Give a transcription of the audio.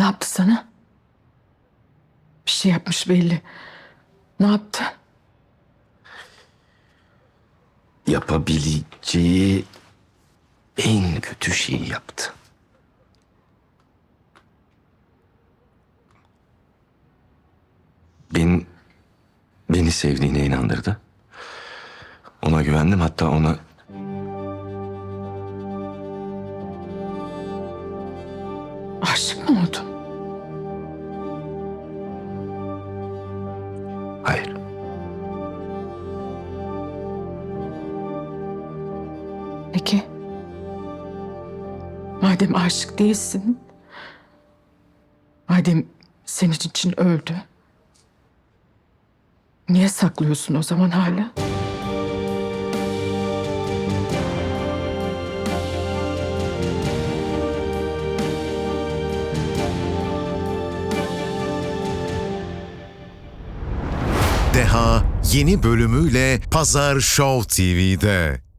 Ne yaptı sana? Bir şey yapmış belli. Ne yaptı? Yapabileceği en kötü şeyi yaptı. Beni, beni sevdiğine inandırdı. Ona güvendim hatta ona Aşık mı oldun? hayır. Peki. Madem aşık değilsin. Madem senin için öldü. Niye saklıyorsun o zaman hala? Deha yeni bölümüyle Pazar Show TV'de.